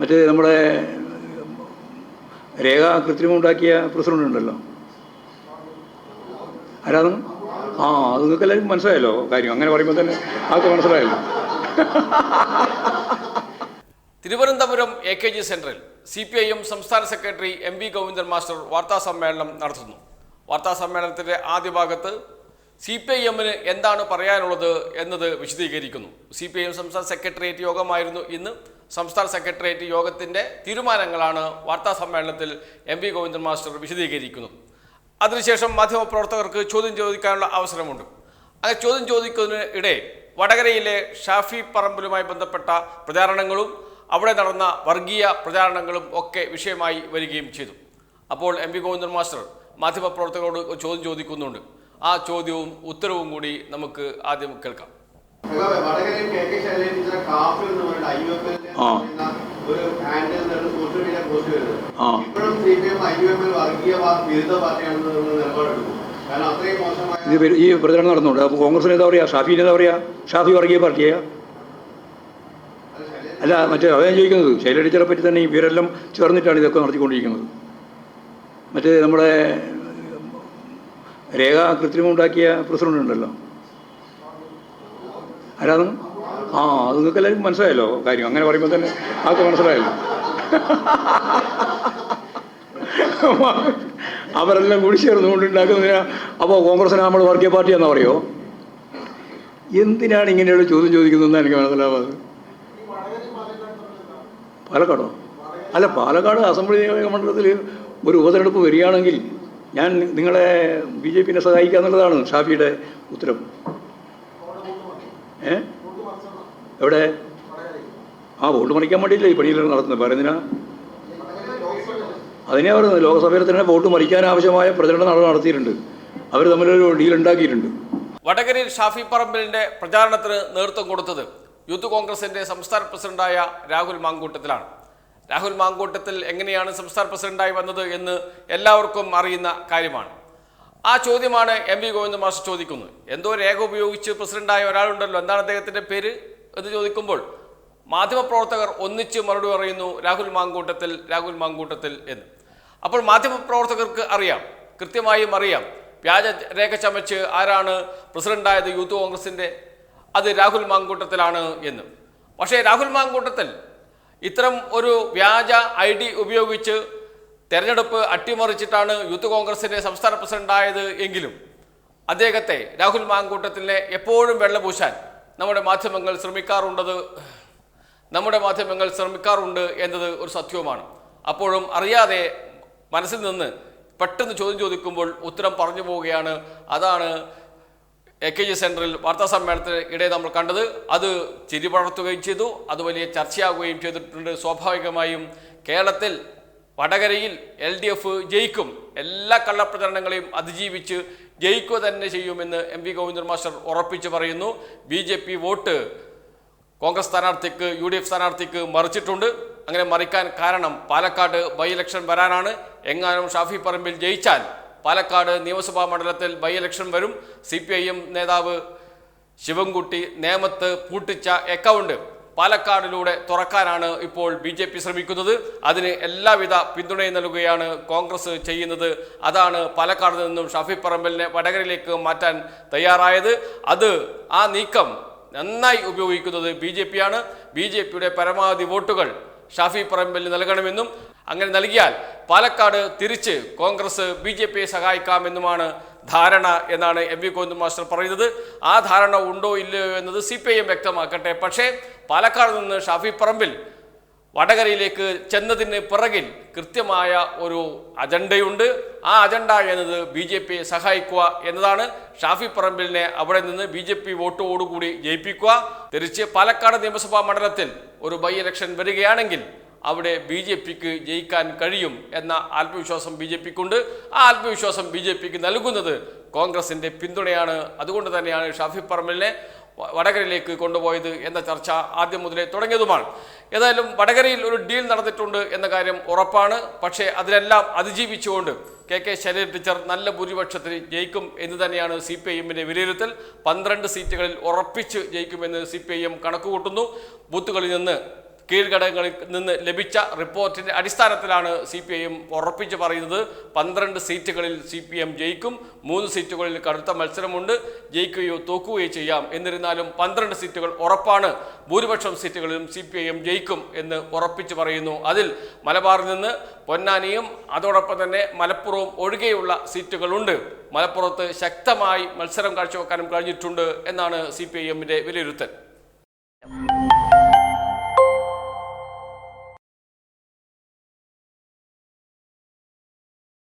മറ്റേ നമ്മുടെ രേഖ കൃത്രിമം ഉണ്ടാക്കിയ പ്രസിഡന്റ് ഉണ്ടല്ലോ. ആരാണ്? ആ അത് നിങ്ങൾക്ക് എല്ലാവർക്കും മനസ്സിലായല്ലോ കാര്യം. അങ്ങനെ പറയുമ്പോൾ തന്നെ ആൾക്ക് മനസ്സിലായല്ലോ. തിരുവനന്തപുരം എ കെ ജി സെന്ററിൽ സി പി ഐ എം സംസ്ഥാന secretary M V Govindan master വാർത്താ സമ്മേളനം നടത്തുന്നു. വാർത്താ സമ്മേളനത്തിന്റെ ആദ്യ ഭാഗത്ത് സി പി ഐ എമ്മിന് എന്താണ് പറയാനുള്ളത് എന്നത് വിശദീകരിക്കുന്നു. സി പി ഐ എം സംസ്ഥാന സെക്രട്ടേറിയറ്റ് യോഗമായിരുന്നു ഇന്ന് സംസ്ഥാന സെക്രട്ടേറിയറ്റ് യോഗത്തിന്റെ തീരുമാനങ്ങളാണ് വാർത്താ സമ്മേളനത്തിൽ എം വി ഗോവിന്ദൻ മാസ്റ്റർ വിശദീകരിക്കുന്നത് അതിനുശേഷം മാധ്യമപ്രവർത്തകർക്ക് ചോദ്യം ചോദിക്കാനുള്ള അവസരമുണ്ട്. അങ്ങനെ ചോദ്യം ചോദിക്കുന്നതിന് ഇടെ വടകരയിലെ ഷാഫി പറമ്പിലുമായി ബന്ധപ്പെട്ട പ്രചാരണങ്ങളും അവിടെ നടന്ന വർഗീയ പ്രചാരണങ്ങളും ഒക്കെ വിഷയമായി വരികയും ചെയ്തു. അപ്പോൾ എം വി ഗോവിന്ദൻ മാസ്റ്റർ മാധ്യമപ്രവർത്തകരോട് ചോദ്യം ചോദിക്കുന്നുണ്ട്. ആ ചോദ്യവും ഉത്തരവും കൂടി നമുക്ക് ആദ്യം കേൾക്കാം. ഇത് ഈ പ്രചരണം നടന്നുണ്ട് അപ്പോൾ കോൺഗ്രസിന് എന്താ പറയുക ഷാഫിന് എന്താ പറയുക ഷാഫി വർഗീയ പാർട്ടിയാ? അല്ല മറ്റേ അതാ ഞാൻ ചോദിക്കുന്നത് ശൈലടിച്ചറെ പറ്റി തന്നെ ഇവരെല്ലാം ചേർന്നിട്ടാണ് ഇതൊക്കെ നടത്തിക്കൊണ്ടിരിക്കുന്നത്. മറ്റേ നമ്മുടെ രേഖ കൃത്രിമം ഉണ്ടാക്കിയ പ്രസിഡന്റ് ഉണ്ടല്ലോ. ആരാണ്? ആ അത് നിങ്ങൾക്ക് എല്ലാവർക്കും മനസ്സിലായല്ലോ കാര്യം. അങ്ങനെ പറയുമ്പോൾ തന്നെ ആൾക്ക് മനസ്സിലായല്ലോ. അവരെല്ലാം കൂടി ചേർന്നുകൊണ്ട് ഉണ്ടാക്കുന്നതിനാ അപ്പോൾ കോൺഗ്രസിനെ നമ്മൾ വർഗീയ പാർട്ടിയാണെന്ന് പറയോ? എന്തിനാണ് ഇങ്ങനെയുള്ള ചോദ്യം ചോദിക്കുന്നതെന്ന് എനിക്ക് മനസ്സിലാവാതെ പാലക്കാടോ? അല്ല പാലക്കാട് അസംബ്ലി നിയോജക മണ്ഡലത്തിൽ ഒരു ഉപതെരഞ്ഞെടുപ്പ് വരികയാണെങ്കിൽ ഞാൻ നിങ്ങളെ ബി ജെ പിനെ സഹായിക്കുക എന്നുള്ളതാണ് ഷാഫിയുടെ ഉത്തരം. ഏ? എവിടെ? ആ വോട്ട് മറിക്കാൻ വേണ്ടിയില്ല ഈ പണിയിലാണ് നടത്തുന്നത്. പറയുന്നതിനാ അതിനെ പറയുന്നത് ലോക്സഭയിൽ തന്നെ വോട്ട് മറിക്കാൻ ആവശ്യമായ പ്രചരണം നട- നടത്തിയിട്ടുണ്ട്. അവർ തമ്മിലൊരു ഡീൽ ഉണ്ടാക്കിയിട്ടുണ്ട്. വടകരയിൽ ഷാഫി പറമ്പലിന്റെ പ്രചാരണത്തിന് നേതൃത്വം കൊടുത്തത് യൂത്ത് കോൺഗ്രസിന്റെ സംസ്ഥാന പ്രസിഡന്റായ രാഹുൽ മാങ്കൂട്ടത്തിലാണ്. രാഹുൽ മാങ്കൂട്ടത്തിൽ എങ്ങനെയാണ് സംസ്ഥാന പ്രസിഡന്റായി വന്നത് എന്ന് എല്ലാവർക്കും അറിയുന്ന കാര്യമാണ്. ആ ചോദ്യമാണ് എം വി ഗോവിന്ദ മാസ്റ്റർ ചോദിക്കുന്നത്. എന്തോ രേഖ ഉപയോഗിച്ച് പ്രസിഡന്റായ ഒരാളുണ്ടല്ലോ. എന്താണ് അദ്ദേഹത്തിന്റെ പേര് എന്ന് ചോദിക്കുമ്പോൾ മാധ്യമപ്രവർത്തകർ ഒന്നിച്ച് മറുപടി പറയുന്നു രാഹുൽ മാങ്കൂട്ടത്തിൽ രാഹുൽ മാങ്കൂട്ടത്തിൽ എന്ന്. അപ്പോൾ മാധ്യമപ്രവർത്തകർക്ക് അറിയാം കൃത്യമായും അറിയാം. വ്യാജ രേഖ ചമച്ച് ആരാണ് പ്രസിഡന്റായത് യൂത്ത് കോൺഗ്രസിന്റെ? അത് രാഹുൽ മാങ്കൂട്ടത്തിലാണ് എന്ന്. പക്ഷേ രാഹുൽ മാങ്കൂട്ടത്തിൽ ഇത്തരം ഒരു വ്യാജ ഐ ഡി ഉപയോഗിച്ച് തെരഞ്ഞെടുപ്പ് അട്ടിമറിച്ചിട്ടാണ് യൂത്ത് കോൺഗ്രസിന്റെ സംസ്ഥാന പ്രസിഡന്റായത് എങ്കിലും അദ്ദേഹത്തെ രാഹുൽ മാങ്കൂട്ടത്തിനെ എപ്പോഴും വെള്ളപൂശാൻ നമ്മുടെ മാധ്യമങ്ങൾ ശ്രമിക്കാറുണ്ടത് നമ്മുടെ മാധ്യമങ്ങൾ ശ്രമിക്കാറുണ്ട് എന്നത് ഒരു സത്യവുമാണ്. അപ്പോഴും അറിയാതെ മനസ്സിൽ നിന്ന് പെട്ടെന്ന് ചോദ്യം ചോദിക്കുമ്പോൾ ഉത്തരം പറഞ്ഞു പോവുകയാണ്. അതാണ് എ കെ ജി സെന്ററിൽ വാർത്താ സമ്മേളനത്തിന് ഇടയിൽ നമ്മൾ കണ്ടത്. അത് ചിരി പടർത്തുകയും ചെയ്തു. അത് വലിയ ചർച്ചയാകുകയും ചെയ്തിട്ടുണ്ട്. സ്വാഭാവികമായും കേരളത്തിൽ വടകരയിൽ എൽ ഡി എഫ് ജയിക്കും. എല്ലാ കള്ളപ്രചരണങ്ങളെയും അതിജീവിച്ച് ജയിക്കുക തന്നെ ചെയ്യുമെന്ന് എം വി ഗോവിന്ദൻ മാസ്റ്റർ ഉറപ്പിച്ചു പറയുന്നു. B J P vote Congress സ്ഥാനാർത്ഥിക്ക് യു ഡി എഫ് സ്ഥാനാർത്ഥിക്ക് മറിച്ചിട്ടുണ്ട്. അങ്ങനെ മറിക്കാൻ കാരണം പാലക്കാട് ബൈ ഇലക്ഷൻ വരാനാണ്. എങ്ങാനും ഷാഫി പറമ്പിൽ ജയിച്ചാൽ പാലക്കാട് നിയമസഭാ മണ്ഡലത്തിൽ ബൈ ഇലക്ഷൻ വരും. സി നേതാവ് ശിവൻകുട്ടി നേമത്ത് പൂട്ടിച്ച അക്കൗണ്ട് പാലക്കാടിലൂടെ തുറക്കാനാണ് ഇപ്പോൾ ബി ജെ പി ശ്രമിക്കുന്നത്. അതിന് എല്ലാവിധ പിന്തുണയും നൽകുകയാണ് കോൺഗ്രസ് ചെയ്യുന്നത്. അതാണ് പാലക്കാട് നിന്നും ഷാഫി പറമ്പലിനെ വടകരയിലേക്ക് മാറ്റാൻ തയ്യാറായത്. അത് ആ നീക്കം നന്നായി ഉപയോഗിക്കുന്നത് ബി ജെ പിയാണ്. ബി ജെ പിയുടെ പരമാവധി വോട്ടുകൾ ഷാഫി പറമ്പലിന് നൽകണമെന്നും അങ്ങനെ നൽകിയാൽ പാലക്കാട് തിരിച്ച് കോൺഗ്രസ് ബി ജെ പിയെ സഹായിക്കാമെന്നുമാണ് ധാരണ എന്നാണ് എം വി ഗോവിന്ദ മാസ്റ്റർ പറയുന്നത്. ആ ധാരണ ഉണ്ടോ ഇല്ലയോ എന്നത് സി പി ഐ എം വ്യക്തമാക്കട്ടെ. പക്ഷേ പാലക്കാട് നിന്ന് ഷാഫി പറമ്പിൽ വടകരയിലേക്ക് ചെന്നതിന് പിറകിൽ കൃത്യമായ ഒരു അജണ്ടയുണ്ട്. ആ അജണ്ട എന്നത് ബി ജെ പിയെ സഹായിക്കുക എന്നതാണ്. ഷാഫി പറമ്പിലിനെ അവിടെ നിന്ന് ബി ജെ പി വോട്ടോടുകൂടി ജയിപ്പിക്കുക. തിരിച്ച് പാലക്കാട് നിയമസഭാ മണ്ഡലത്തിൽ ഒരു ബൈ ഇലക്ഷൻ വരികയാണെങ്കിൽ അവിടെ ബി ജെ പിക്ക് ജയിക്കാൻ കഴിയും എന്ന ആത്മവിശ്വാസം ബി ജെ പിക്കുണ്ട്. ആ ആത്മവിശ്വാസം ബി ജെ പിക്ക് നൽകുന്നത് കോൺഗ്രസിന്റെ പിന്തുണയാണ്. അതുകൊണ്ട് തന്നെയാണ് ഷാഫി പറമ്പലിനെ വടകരയിലേക്ക് കൊണ്ടുപോയത് എന്ന ചർച്ച ആദ്യം മുതലേ തുടങ്ങിയതുമാണ്. ഏതായാലും വടകരയിൽ ഒരു ഡീൽ നടന്നിട്ടുണ്ട് എന്ന കാര്യം ഉറപ്പാണ്. പക്ഷേ അതിലെല്ലാം അതിജീവിച്ചുകൊണ്ട് കെ കെ ശൈലജ ടീച്ചർ നല്ല ഭൂരിപക്ഷത്തിൽ ജയിക്കും എന്ന് തന്നെയാണ് സി പി ഐ എമ്മിന്റെ വിലയിരുത്തൽ. പന്ത്രണ്ട് സീറ്റുകളിൽ ഉറപ്പിച്ച് ജയിക്കുമെന്ന് സി പി ഐ എം കണക്കുകൂട്ടുന്നു. ബൂത്തുകളിൽ നിന്ന് കീഴ്ഘടകങ്ങളിൽ നിന്ന് ലഭിച്ച റിപ്പോർട്ടിന്റെ അടിസ്ഥാനത്തിലാണ് സി പി ഐ എം ഉറപ്പിച്ച് പറയുന്നത്. പന്ത്രണ്ട് സീറ്റുകളിൽ സി പി എം ജയിക്കും മൂന്ന് സീറ്റുകളിൽ കടുത്ത മത്സരമുണ്ട്. ജയിക്കുകയോ തോക്കുകയോ ചെയ്യാം. എന്നിരുന്നാലും പന്ത്രണ്ട് സീറ്റുകൾ ഉറപ്പാണ്. ഭൂരിപക്ഷം സീറ്റുകളിലും സി പി ഐ എം ജയിക്കും എന്ന് ഉറപ്പിച്ച് പറയുന്നു. അതിൽ മലബാറിൽ നിന്ന് പൊന്നാനിയും അതോടൊപ്പം തന്നെ മലപ്പുറവും ഒഴികെയുള്ള സീറ്റുകളുണ്ട്. മലപ്പുറത്ത് ശക്തമായി മത്സരം കാഴ്ചവെക്കാനും കഴിഞ്ഞിട്ടുണ്ട് എന്നാണ് സി പി ഐ എമ്മിന്റെ വിലയിരുത്തൽ.